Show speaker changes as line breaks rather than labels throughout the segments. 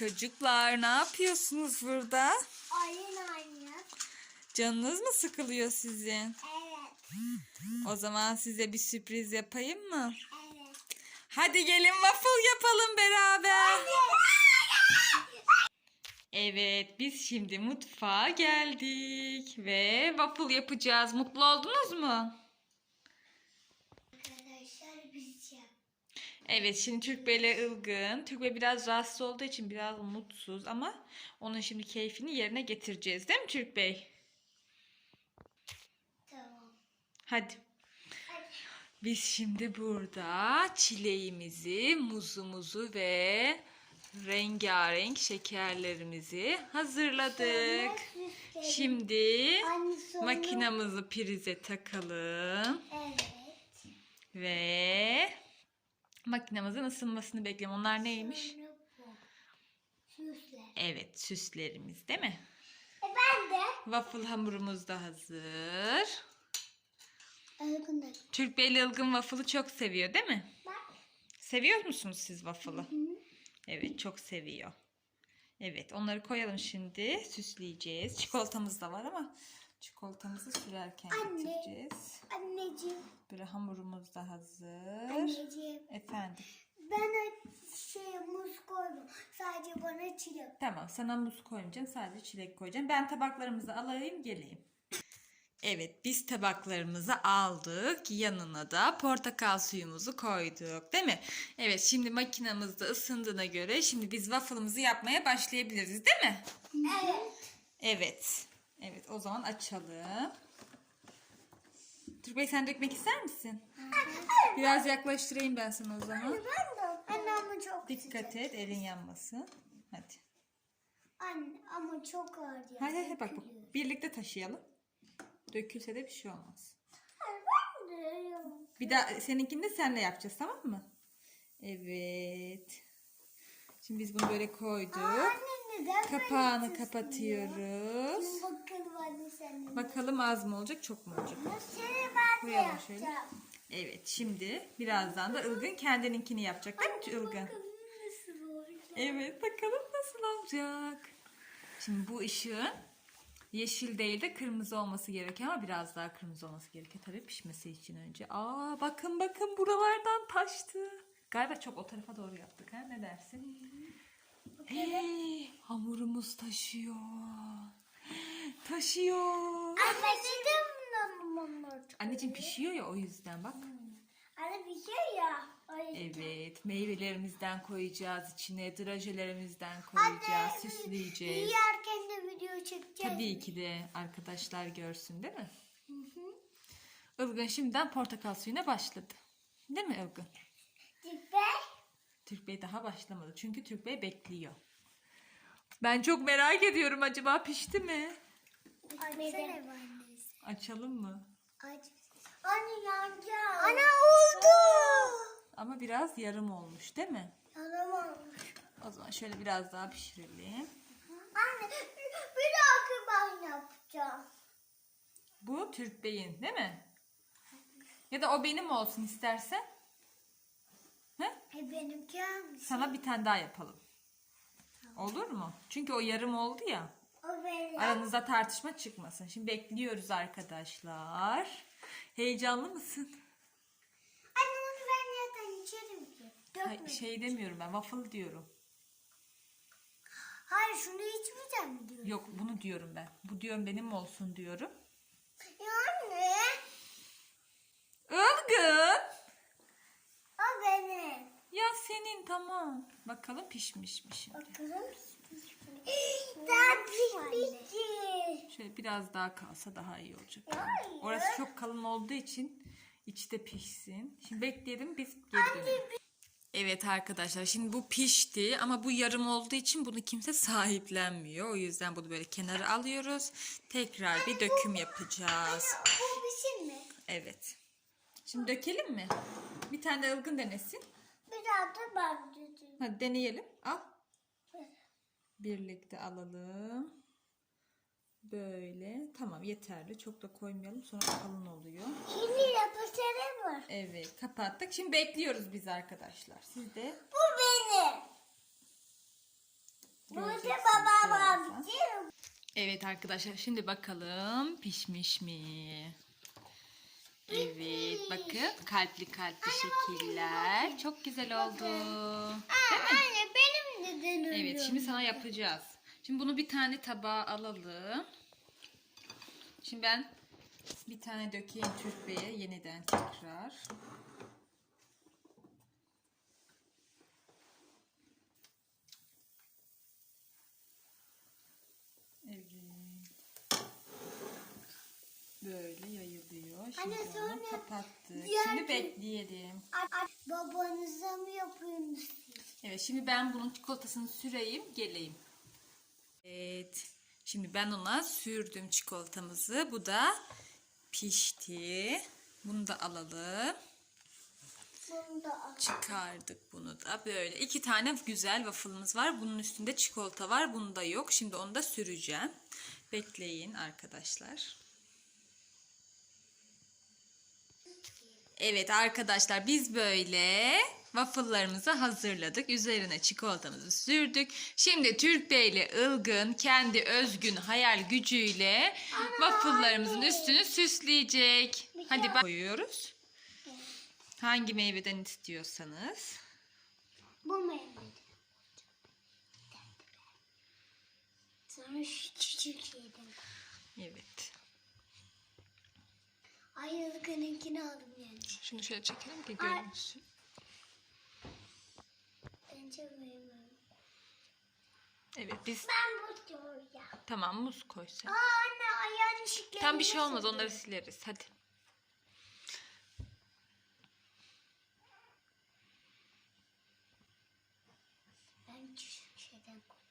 Çocuklar ne yapıyorsunuz burada?
Oyun oynuyor.
Canınız mı sıkılıyor sizin?
Evet.
O zaman size bir sürpriz yapayım mı?
Evet.
Hadi gelin waffle yapalım beraber. Evet biz şimdi mutfağa geldik ve waffle yapacağız. Mutlu oldunuz mu?
Arkadaşlar biz yap.
Evet şimdi Türk Bey'le ılgın. Türk Bey biraz rahatsız olduğu için biraz mutsuz ama onun şimdi keyfini yerine getireceğiz değil mi Türk Bey?
Tamam.
Hadi.
Hadi.
Biz şimdi burada çileğimizi, muzumuzu ve rengarenk şekerlerimizi hazırladık. Şimdi makinamızı prize takalım
Evet.
ve makinamızın ısınmasını bekleyelim. Onlar neymiş?
Sonra bu. Süsle.
Evet, süslerimiz değil mi?
E ben de.
Waffle hamurumuz da hazır.
Arkında.
Türk Bey'le ılgın waffle'ı çok seviyor değil mi?
Bak.
Seviyor musunuz siz waffle'ı? Evet çok seviyor. Evet onları koyalım şimdi. Süsleyeceğiz. Çikolatamız da var ama çikolatamızı sürerken
Anne.
getireceğiz.
Anneciğim.
Böyle hamurumuz da hazır.
Anneciğim.
Efendim.
Ben şey muz koydum. Sadece bana çilek.
Tamam sana muz koymayacağım. Sadece çilek koyacağım. Ben tabaklarımızı alayım geleyim. Evet biz tabaklarımızı aldık. Yanına da portakal suyumuzu koyduk. Değil mi? Evet şimdi makinamız da ısındığına göre şimdi biz waffle'ımızı yapmaya başlayabiliriz değil mi?
Evet.
Evet. Evet o zaman açalım. Türk Bey sen dökmek ister misin? Biraz yaklaştırayım ben sana o zaman.
Ben de. Anne ama çok
Dikkat et elin yanmasın. Hadi.
Anne ama çok ağır ya.
Hadi hadi bak bak. Birlikte taşıyalım. Dökülse de bir şey olmaz.
Ben de.
Bir daha seninkini de senle yapacağız tamam mı? Evet. Şimdi biz bunu böyle koyduk.
Anne neden
Kapağını
böyle
kapatıyoruz.
Bakalım anne sen.
Bakalım az mı olacak çok mu olacak? Koyalım şöyle. Evet şimdi birazdan da Ilgın kendininkini yapacak değil mi Ilgın? Evet bakalım nasıl olacak. Şimdi bu ışığın yeşil değil de kırmızı olması gerekiyor ama biraz daha kırmızı olması gerekiyor tabii pişmesi için önce. Aa bakın bakın buralardan taştı. Galiba çok o tarafa doğru yaptık ha ne dersin? Hey, hamurumuz taşıyor. Taşıyor.
Anne
Anneciğim pişiyor ya o yüzden bak.
Anne bir şey ya. Ay.
Evet meyvelerimizden koyacağız içine drajelerimizden koyacağız süsleyeceğiz.
Yerken de video çekeceğiz.
Tabii ki de arkadaşlar görsün değil mi? Ilgın şimdiden portakal suyuna başladı. Değil mi Ilgın?
Tipe.
Türk Bey daha başlamadı. Çünkü Türk Bey bekliyor. Ben çok merak ediyorum acaba pişti mi?
Açsana
Açalım mı?
Aç. Anne yanacak. Ana oldu.
Ama biraz yarım olmuş değil mi?
Yanım olmuş.
O zaman şöyle biraz daha pişirelim.
Anne bir dahaki ben yapacağım.
Bu Türk Bey'in değil mi? Ya da o benim olsun istersen.
E benimki hangisi?
Sana bir tane daha yapalım. Olur mu? Çünkü o yarım oldu ya.
O benim.
Aranızda tartışma çıkmasın. Şimdi bekliyoruz arkadaşlar. Heyecanlı mısın?
Anne onu ben zaten içerim ki.
Hay-
Dökme.
şey demiyorum ben waffle diyorum.
Hayır şunu içmeyeceğim diyorum.
Yok bunu diyorum ben. Bu diyorum benim olsun diyorum.
Ya anne.
Ilgın.
O benim.
Ya senin tamam. Bakalım pişmiş mi şimdi?
Bakalım. Daha pişmişti.
Şöyle biraz daha kalsa daha iyi olacak.
Hayır.
Orası çok kalın olduğu için içi de pişsin. Şimdi bekleyelim biz geri dönelim. Evet arkadaşlar şimdi bu pişti ama bu yarım olduğu için bunu kimse sahiplenmiyor. O yüzden bunu böyle kenara alıyoruz. Tekrar bir döküm yapacağız.
Bu pişin mi?
Evet. Şimdi dökelim mi? Bir tane de ılgın denesin.
Biraz da ben dedim.
Hadi deneyelim. Al. Birlikte alalım. Böyle. Tamam yeterli. Çok da koymayalım. Sonra kalın oluyor.
Şimdi yapışarı mı?
Evet kapattık. Şimdi bekliyoruz biz arkadaşlar. Siz de
Bu benim. Bu da babam birazdan.
Evet arkadaşlar şimdi bakalım pişmiş mi? Evet bakın kalpli kalpli şekiller. Çok güzel oldu.
Anne benim neden öyle?
Evet şimdi sana yapacağız. Şimdi bunu bir tane tabağa alalım. Şimdi ben bir tane dökeyim Türk Bey'e yeniden tekrar. Evet. Böyle. Şimdi
Anne,
onu
sonra
kapattık.
diğer
Şimdi
tür-
bekleyelim.
Ay, ay, Babanıza mı yapıyorsunuz?
Evet şimdi ben bunun çikolatasını süreyim geleyim. Evet şimdi ben ona sürdüm çikolatamızı. Bu da pişti. Bunu da alalım.
Bunu da al.
Çıkardık bunu da böyle. iki tane güzel waffle'ımız var. Bunun üstünde çikolata var. Bunda yok. Şimdi onu da süreceğim. Bekleyin arkadaşlar. Evet arkadaşlar biz böyle waffle'larımızı hazırladık. Üzerine çikolatamızı sürdük. Şimdi Türk Bey ile Ilgın kendi özgün hayal gücüyle waffle'larımızın üstünü süsleyecek. Hadi bak koyuyoruz. Hangi meyveden istiyorsanız.
Bu meyve. Sonra şu şeyden.
Evet.
Ay aldım yani.
Şunu şöyle çekelim ki
Ay.
görünsün.
Bence benim.
Evet biz
Ben bu diyorum ya.
tamam muz koy sen.
Aa anne ayağını şıklayabilirsin.
Tam bir şey olmaz onları sileriz hadi.
Ben küçük şeyden koydum.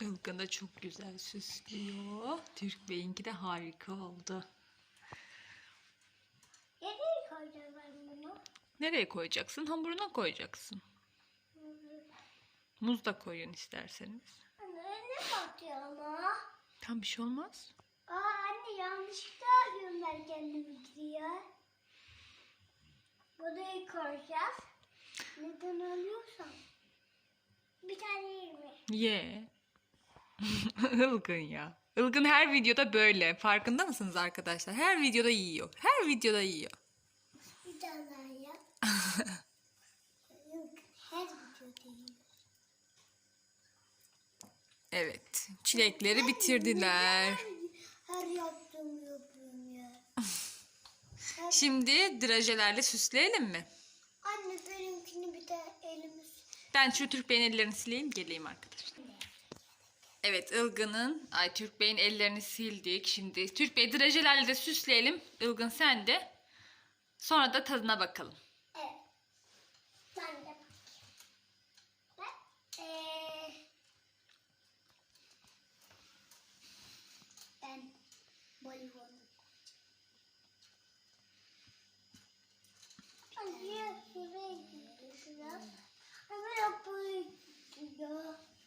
Ilgın da çok güzel süslüyor. Türk Bey'inki de harika oldu.
Nereye koyacağım ben bunu?
Nereye koyacaksın? Hamuruna koyacaksın. Muz da koyun isterseniz.
Anne ne bakıyor ama?
Tam bir şey olmaz.
Aa anne yanlışlıkla alıyorum ben kendimi gidiyor. Burayı koyacağız. Neden alıyorsam? Bir tane yiyeyim mi?
Ye. Ilgın ya. Ilgın her videoda böyle. Farkında mısınız arkadaşlar? Her videoda yiyor. Her videoda yiyor.
Bir daha her videoda yiyeyim.
Evet. Çilekleri bitirdiler.
Her yaptığımı yapıyorum ya.
Şimdi drajelerle süsleyelim mi?
Anne benimkini bir de elimiz.
Ben şu Türk Bey'in ellerini sileyim geleyim arkadaşlar. Evet Ilgın'ın, ay Türk Bey'in ellerini sildik. Şimdi Türk Bey drajelerle de süsleyelim. Ilgın sen de. Sonra da tadına bakalım.
Evet. Ben de bakayım. Ben, eee, ben şuraya. Ama yapıyor.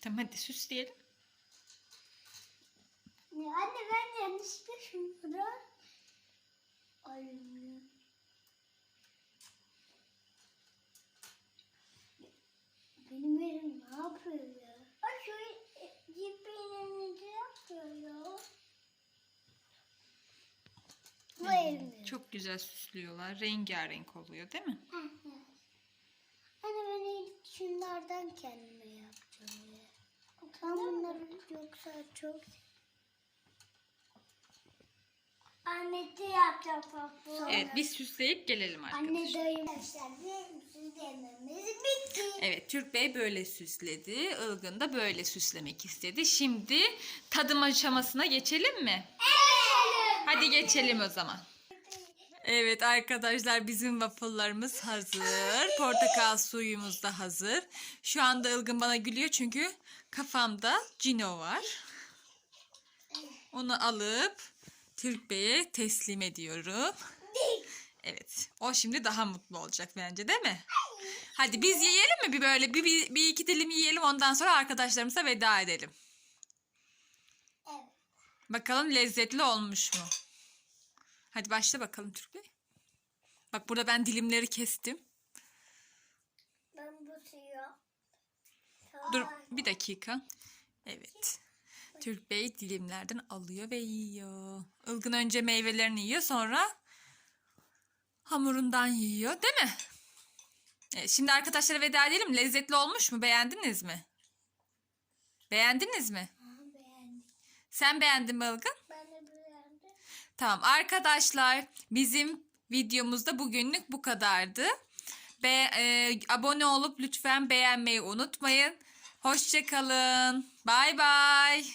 Tamam hadi süsleyelim.
Ne anne ben yanlışlıkla şunu alıyorum. Benim elim ne yapıyor ya? Ay şu cipenin ne yapıyor ya? Bu elim.
Çok güzel süslüyorlar. Rengarenk oluyor değil mi?
Anne ben ilk şunlardan kendime yapacağım ya. Ben bunları yoksa çok... Anne de yapacağım papu.
Evet biz süsleyip gelelim
Anne
arkadaşlar.
dayım. Arkadaşlar bizim süslememiz bitti.
Evet Türk Bey böyle süsledi. Ilgın da böyle süslemek istedi. Şimdi tadım aşamasına geçelim mi?
Evet.
Hadi geçelim o zaman. Evet arkadaşlar bizim waffle'larımız hazır. Portakal suyumuz da hazır. Şu anda Ilgın bana gülüyor çünkü kafamda Cino var. Onu alıp Türk Bey'e teslim ediyorum. Evet. O şimdi daha mutlu olacak bence değil mi? Hadi biz yiyelim mi bir böyle bir, bir, bir iki dilim yiyelim ondan sonra arkadaşlarımıza veda edelim.
Evet.
Bakalım lezzetli olmuş mu? Hadi başla bakalım Türk Bey. Bak burada ben dilimleri kestim.
Ben bu suyu
Dur bir dakika. Evet. Türk Bey dilimlerden alıyor ve yiyor. Ilgın önce meyvelerini yiyor sonra hamurundan yiyor değil mi? Evet, şimdi arkadaşlara veda edelim. Lezzetli olmuş mu? Beğendiniz mi? Beğendiniz mi?
Beğendim.
Sen beğendin mi Ilgın?
Ben de beğendim.
Tamam arkadaşlar bizim videomuzda bugünlük bu kadardı. Be e, abone olup lütfen beğenmeyi unutmayın. Hoşçakalın. Bay bay.